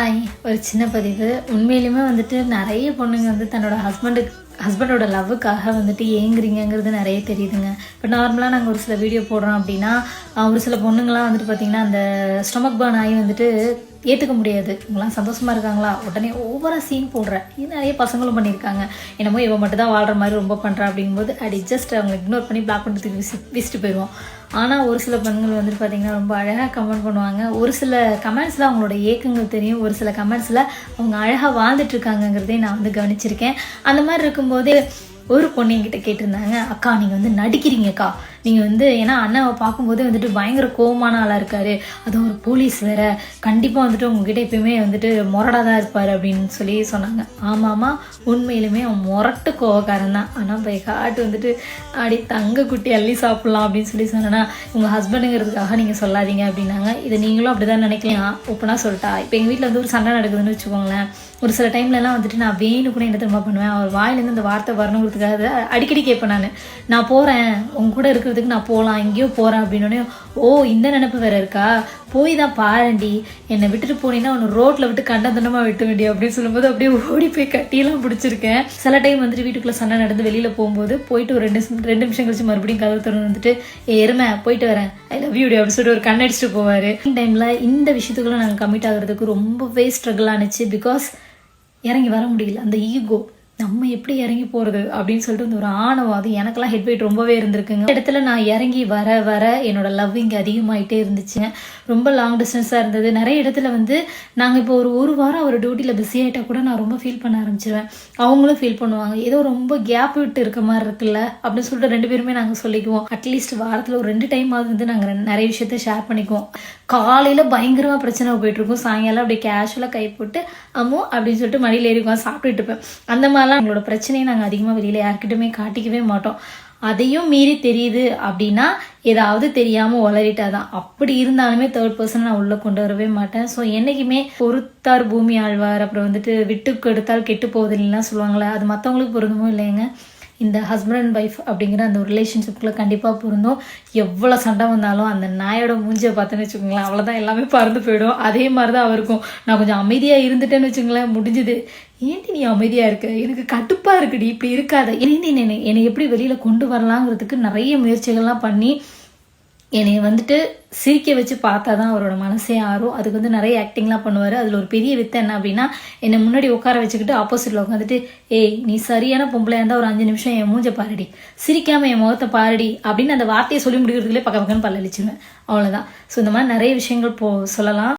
Hi. ஒரு சின்ன பதிவு. உண்மையிலுமே வந்துட்டு நிறைய பொண்ணுங்க வந்து தன்னோட ஹஸ்பண்டுக்கு ஹஸ்பண்டோட லவ்வுக்காக வந்துட்டு ஏங்குறீங்கிறது நிறைய தெரியுதுங்க. இப்போ நார்மலாக நாங்கள் ஒரு சில வீடியோ போடுறோம் அப்படின்னா ஒரு சில பொண்ணுங்களாம் வந்துட்டு பார்த்திங்கன்னா அந்த ஸ்டொமக் பர்ன் ஆகி வந்துட்டு ஏற்றுக்க முடியாது. இவங்களாம் சந்தோஷமாக இருக்காங்களா? உடனே ஓவராக சீன் போடுறேன் இது நிறைய பசங்களும் பண்ணியிருக்காங்க. என்னமோ இவன் மட்டும் தான் வாழ்கிற மாதிரி ரொம்ப பண்ணுறா அப்படிங்கும்போது அடி ஜஸ்ட் அவங்க இக்னோர் பண்ணி பிளாக் பண்ணுறதுக்கு விசி விசிட்டு போயிடுவோம். ஆனால் ஒரு சில பெண்கள் வந்துட்டு பார்த்திங்கன்னா ரொம்ப அழகாக கமெண்ட் பண்ணுவாங்க. ஒரு சில கமெண்ட்ஸில் அவங்களோட ஏக்கங்கள் தெரியும். ஒரு சில கமெண்ட்ஸில் அவங்க அழகாக வாழ்ந்துட்டு இருக்காங்கங்கிறதையும் நான் வந்து கவனிச்சிருக்கேன். அந்த மாதிரி இருக்கும்போது ஒரு பொண்ணு என்கிட்ட கேட்டிருந்தாங்க அக்கா நீங்கள் வந்து நடிக்கிறீங்கக்கா. நீங்கள் வந்து ஏன்னா அண்ணாவை பார்க்கும்போதே வந்துட்டு பயங்கர கோவமான ஆளாக இருக்காரு. அதுவும் ஒரு போலீஸ் வேற. கண்டிப்பாக வந்துட்டு உங்ககிட்ட எப்பயுமே வந்துட்டு முரடாக தான் இருப்பார் அப்படின்னு சொல்லி சொன்னாங்க. ஆமாம்மா உண்மையிலுமே அவன் முரட்டு கோவக்காரன் தான். ஆனால் போய் காட்டு வந்துட்டு அடி தங்க குட்டி அள்ளி சாப்பிட்லாம் அப்படின்னு சொல்லி சொன்னேன்னா உங்கள் ஹஸ்பண்டுங்கிறதுக்காக நீங்கள் சொல்லாதீங்க அப்படின்னாங்க. இதை நீங்களும் அப்படி தான் நினைக்கலாம் ஓப்பனாக சொல்லிட்டா. இப்போ எங்கள் வீட்டில் வந்து ஒரு சண்டை நடக்குதுன்னு வச்சுக்கோங்களேன். ஒரு சில டைம்லலாம் வந்துட்டு நான் வேணும் கூட என்ன திரும்ப பண்ணுவேன்? அவர் வாயிலேருந்து அந்த வார்த்தை வரணுங்கிறதுக்காக அடிக்கடி கேட்பேன் நான். நான் போகிறேன் உங்க கூட இருக்கிறதுக்கு நான் போகலாம் எங்கேயோ போகிறேன் அப்படின்னோடனே ஓ இந்த நினப்பு வேற இருக்கா? போய் தான் பாருண்டி என்னை விட்டுட்டு போனீங்கன்னா உன்னை ரோட்டில் விட்டு கண்டந்தனமாக விட்டு வேண்டிய அப்படின்னு சொல்லும்போது அப்படியே ஓடி போய் கட்டியெல்லாம் பிடிச்சிருக்கேன். சில டைம் வந்துட்டு வீட்டுக்குள்ளே சண்டை நடந்து வெளியில் போகும்போது போயிட்டு ஒரு ரெண்டு ரெண்டு நிமிஷம் கழிச்சு மறுபடியும் கதவு திறந்து வந்துட்டு ஏ எருமை போயிட்டு வரேன். ஐ லவ் யூ அப்படின்னு சொல்லிட்டு ஒரு கண்ணடிச்சிட்டு போவார். டைமில் இந்த விஷயத்துக்குள்ள நாங்கள் கமிட் ஆகிறதுக்கு ரொம்பவே ஸ்ட்ரகிள் ஆனிச்சு. பிகாஸ் இறங்கி வர முடியல. அந்த ஈகோ நம்ம எப்படி இறங்கி போகிறது அப்படின்னு சொல்லிட்டு இந்த ஒரு ஆணவம் அது எனக்கெல்லாம் ஹெட் வெயிட் ரொம்பவே இருந்திருக்குங்க. இடத்துல நான் இறங்கி வர வர என்னோட லவ் இங்கே அதிகமாகிட்டே இருந்துச்சுங்க. ரொம்ப லாங் டிஸ்டன்ஸாக இருந்தது. நிறைய இடத்துல வந்து நாங்கள் இப்போ ஒரு ஒரு வாரம் அவர் டியூட்டியில் பிஸி ஆகிட்டா கூட நான் ரொம்ப ஃபீல் பண்ண ஆரம்பிச்சிருவேன். அவங்களும் ஃபீல் பண்ணுவாங்க. ஏதோ ரொம்ப கேப் விட்டு இருக்க மாதிரி இருக்குல்ல அப்படின்னு சொல்லிட்டு ரெண்டு பேருமே நாங்கள் சொல்லிக்குவோம். அட்லீஸ்ட் வாரத்தில் ஒரு ரெண்டு டைம் வந்து நாங்கள் நிறைய விஷயத்த ஷேர் பண்ணிக்குவோம். காலையில் பயங்கரமாக பிரச்சனை போயிட்டுருக்கும் சாயங்காலம் அப்படியே கேஷுவலாக கை போட்டு அம்மோ அப்படின்னு சொல்லிட்டு மடியில் ஏறி உட்காந்து சாப்பிட்டுட்டு இருப்பேன். அந்த மாதிரி மாதிரிலாம் எங்களோட பிரச்சனையை நாங்கள் அதிகமாக வெளியில் யார்கிட்டயுமே காட்டிக்கவே மாட்டோம். அதையும் மீறி தெரியுது அப்படின்னா ஏதாவது தெரியாமல் உளறிட்டாதான். அப்படி இருந்தாலுமே தேர்ட் பர்சன் நான் உள்ளே கொண்டு வரவே மாட்டேன். ஸோ என்றைக்குமே பொறுத்தார் பூமி ஆழ்வார். அப்புறம் வந்துட்டு விட்டு கெடுத்தால் கெட்டு போவதில்லைலாம் சொல்லுவாங்களே அது மற்றவங்களுக்கு பொருந்தமும் இல்லைங்க இந்த ஹஸ்பண்ட் அண்ட் ஒய்ஃப் அப்படிங்கிற அந்த ஒரு ரிலேஷன்ஷிப்பில் கண்டிப்பாக பொருந்தும். எவ்வளோ சண்டை வந்தாலும் அந்த நாயோட மூஞ்சியை பார்த்தேன்னு வச்சுக்கோங்களேன் அவ்வளோதான் எல்லாமே பறந்து போயிடும். அதே மாதிரி தான் அவருக்கும் நான் கொஞ்சம் அமைதியாக இருந்துட்டேன்னு வச்சுங்களேன் முடிஞ்சுது. ஏன்டி நீ அமைதியாக இருக்க? எனக்கு கட்டுப்பாக இருக்குடி. இப்படி இருக்காத. ஏன்டி என்னை என்னை எப்படி வெளியில் கொண்டு வரலாங்கிறதுக்கு நிறைய முயற்சிகள்லாம் பண்ணி என்னை வந்துட்டு சிரிக்க வச்சு பார்த்தா தான் அவரோட மனசே ஆறும். அதுக்கு வந்து நிறைய ஆக்டிங்லாம் பண்ணுவார். அதில் ஒரு பெரிய வித்தை என்ன அப்படின்னா என்னை முன்னாடி உட்கார வச்சுக்கிட்டு ஆப்போசிட்டில் உட்காந்துட்டு ஏய் நீ சரியான பொம்பளையா இருந்தால் ஒரு அஞ்சு நிமிஷம் என் மூஞ்ச பாருடி. சிரிக்காமல் என் முகத்தை பாருடி. அப்படின்னு அந்த வார்த்தையை சொல்லி முடிக்கிறதுக்குள்ளே பக்கம் பக்கம் பல்லளிச்சுவேன் அவ்வளோதான் ஸோ இந்த மாதிரி நிறைய விஷயங்கள் போ சொல்லலாம்.